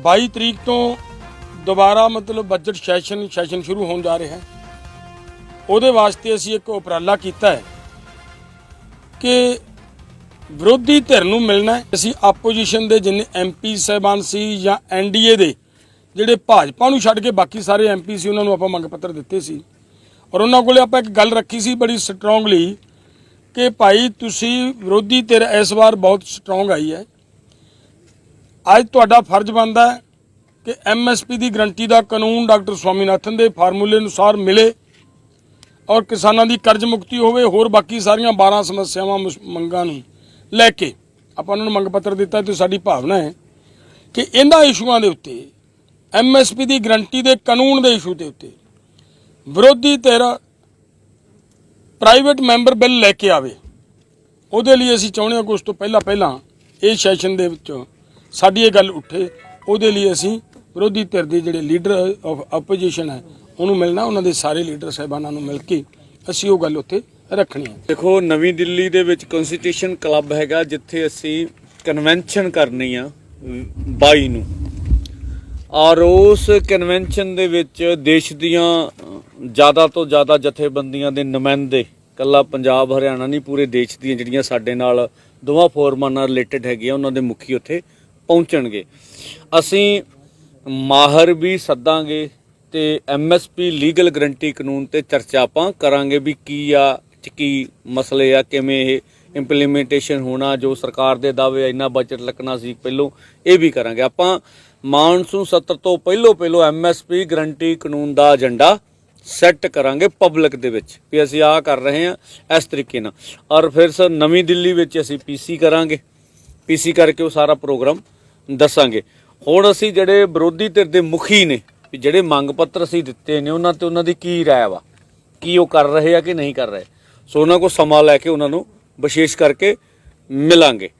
22 ਤਰੀਕ ਤੋਂ ਦੁਬਾਰਾ ਮਤਲਬ ਬਜਟ ਸੈਸ਼ਨ ਸੈਸ਼ਨ ਸ਼ੁਰੂ ਹੋਣ ਜਾ ਰਿਹਾ ਹੈ। ਉਹਦੇ ਵਾਸਤੇ ਅਸੀਂ ਇੱਕ ਉਪਰਾਲਾ ਕੀਤਾ ਹੈ ਕਿ ਵਿਰੋਧੀ ਧਿਰ ਨੂੰ ਮਿਲਣਾ ਅਸੀਂ ਆਪੋਜੀਸ਼ਨ ਦੇ ਜਿੰਨੇ ਐਮਪੀ ਸਹਿਬਾਨ ਸੀ ਜਾਂ ਐਨਡੀਏ ਦੇ, ਜਿਹੜੇ ਭਾਜਪਾ ਨੂੰ ਛੱਡ ਕੇ ਬਾਕੀ ਸਾਰੇ ਐਮਪੀ ਸੀ, ਉਹਨਾਂ ਨੂੰ ਆਪਾਂ ਮੰਗ ਪੱਤਰ ਦਿੱਤੇ ਸੀ। ਔਰ ਉਹਨਾਂ ਕੋਲੇ ਆਪਾਂ ਇੱਕ ਗੱਲ ਰੱਖੀ ਸੀ ਬੜੀ ਸਟਰੋਂਗਲੀ ਕਿ ਭਾਈ ਤੁਸੀਂ ਵਿਰੋਧੀ ਧਿਰ ਇਸ ਵਾਰ ਬਹੁਤ ਸਟਰੋਂਗ ਆਈ ਹੈ। ਅੱਜ ਤੁਹਾਡਾ ਫਰਜ਼ ਬਣਦਾ ਹੈ ਕਿ ਐਮਐਸਪੀ ਦੀ ਗਰੰਟੀ ਦਾ ਕਾਨੂੰਨ ਡਾਕਟਰ ਸਵਾਮੀਨਾਥਨ ਦੇ ਫਾਰਮੂਲੇ ਅਨੁਸਾਰ ਮਿਲੇ ਔਰ ਕਿਸਾਨਾਂ ਦੀ ਕਰਜ਼ ਮੁਕਤੀ ਹੋਵੇ, ਹੋਰ ਬਾਕੀ ਸਾਰੀਆਂ 12 ਸਮੱਸਿਆਵਾਂ ਮੁਸ- ਮੰਗਾਂ ਨੂੰ ਲੈ ਕੇ ਆਪਾਂ ਉਹਨਾਂ ਨੂੰ ਮੰਗ ਪੱਤਰ ਦਿੱਤਾ ਤੇ ਸਾਡੀ ਭਾਵਨਾ ਹੈ ਕਿ ਇਹਨਾਂ ਇਸ਼ੂਆਂ ਦੇ ਉੱਤੇ ਐਮਐਸਪੀ ਦੀ ਗਰੰਟੀ ਦੇ ਕਾਨੂੰਨ ਦੇ ਇਸ਼ੂ ਦੇ ਉੱਤੇ ਵਿਰੋਧੀ ਧਿਰ ਪ੍ਰਾਈਵੇਟ ਮੈਂਬਰ ਬਿੱਲ ਲੈ ਕੇ ਆਵੇ। ਉਹਦੇ ਲਈ ਅਸੀਂ ਚਾਹੁੰਦੇ ਹਾਂ ਕਿ ਉਸ ਤੋਂ ਪਹਿਲਾਂ ਪਹਿਲਾਂ ਇਹ ਸੈਸ਼ਨ ਦੇ ਵਿੱਚ ਸਾਡੀ ਇਹ ਗੱਲ ਉੱਠੇ, ਉਹਦੇ ਲਈ ਅਸੀਂ ਵਿਰੋਧੀ ਧਿਰ ਦੇ ਜਿਹੜੇ ਲੀਡਰ ਆਫ ਆਪੋਜੀਸ਼ਨ ਹੈ, ਉਹਨੂੰ ਮਿਲਣਾ, ਉਹਨਾਂ ਦੇ ਸਾਰੇ ਲੀਡਰ ਸਾਹਿਬਾਨਾਂ ਨੂੰ ਮਿਲ ਕੇ ਅਸੀਂ ਉਹ ਗੱਲ ਉੱਥੇ ਰੱਖਣੀ ਹੈ। ਦੇਖੋ, ਨਵੀਂ ਦਿੱਲੀ ਦੇ ਵਿੱਚ ਕਨਸਟੀਟਿਊਸ਼ਨ ਕਲੱਬ ਹੈਗਾ, ਜਿੱਥੇ ਅਸੀਂ ਕਨਵੈਨਸ਼ਨ ਕਰਨੀ ਆ 22 ਨੂੰ। ਔਰ ਉਸ ਕਨਵੈਨਸ਼ਨ ਦੇ ਵਿੱਚ ਦੇਸ਼ ਦੀਆਂ ਜ਼ਿਆਦਾ ਤੋਂ ਜ਼ਿਆਦਾ ਜਥੇਬੰਦੀਆਂ ਦੇ ਨੁਮਾਇੰਦੇ, ਕੱਲਾ ਪੰਜਾਬ, ਹਰਿਆਣਾ ਨਹੀਂ, ਪੂਰੇ ਦੇਸ਼ ਦੀਆਂ ਜਿਹੜੀਆਂ ਸਾਡੇ ਨਾਲ ਦੋਵਾਂ ਫੋਰਮਾਂ ਨਾਲ ਰਿਲੇਟਡ ਹੈਗੀਆਂ, ਉਹਨਾਂ ਦੇ ਮੁਖੀ ਉੱਥੇ ਪਹੁੰਚਣਗੇ। ਅਸੀਂ ਮਾਹਰ ਵੀ ਸੱਦਾਂਗੇ ਤੇ ਐਮਐਸਪੀ ਲੀਗਲ ਗਰੰਟੀ ਕਾਨੂੰਨ ਤੇ ਚਰਚਾ ਆਪਾਂ ਕਰਾਂਗੇ ਵੀ ਕੀ ਆ ਚ ਕੀ ਮਸਲੇ ਆ, ਕਿਵੇਂ ਇਹ ਇੰਪਲੀਮੈਂਟੇਸ਼ਨ ਹੋਣਾ, ਜੋ ਸਰਕਾਰ ਦੇ ਦਾਅਵੇ ਇੰਨਾ ਬਜਟ ਲੱਗਣਾ ਸੀ ਪਹਿਲੋਂ, ਇਹ ਵੀ ਕਰਾਂਗੇ। ਆਪਾਂ ਮਾਨਸੂਨ ਸੱਤਰ ਤੋਂ ਪਹਿਲੋਂ ਪਹਿਲੋਂ ਐਮਐਸਪੀ ਗਰੰਟੀ ਕਾਨੂੰਨ ਦਾ ਏਜੰਡਾ ਸੈੱਟ ਕਰਾਂਗੇ ਪਬਲਿਕ ਦੇ ਵਿੱਚ ਵੀ ਅਸੀਂ ਆਹ ਕਰ ਰਹੇ ਹਾਂ ਇਸ ਤਰੀਕੇ ਨਾਲ। ਔਰ ਫਿਰ ਸਰ ਨਵੀਂ ਦਿੱਲੀ ਵਿੱਚ ਅਸੀਂ ਪੀਸੀ ਕਰਾਂਗੇ। ਪੀਸੀ ਕਰਕੇ ਉਹ ਸਾਰਾ ਪ੍ਰੋਗਰਾਮ ਦੱਸਾਂਗੇ। ਹੁਣ ਅਸੀਂ ਜਿਹੜੇ ਵਿਰੋਧੀ ਧਿਰ ਦੇ ਮੁਖੀ ਨੇ, ਵੀ ਜਿਹੜੇ ਮੰਗ ਪੱਤਰ ਅਸੀਂ ਦਿੱਤੇ ਨੇ, ਉਹਨਾਂ ਤੇ ਉਹਨਾਂ ਦੀ ਕੀ ਰਾਏ ਵਾ? ਕੀ ਉਹ ਕਰ ਰਹੇ ਆ ਕਿ ਨਹੀਂ ਕਰ ਰਹੇ? ਸੋ ਉਹਨਾਂ ਕੋਲ ਸਮਾਂ ਲੈ ਕੇ ਉਹਨਾਂ ਨੂੰ ਵਿਸ਼ੇਸ਼ ਕਰਕੇ ਮਿਲਾਂਗੇ।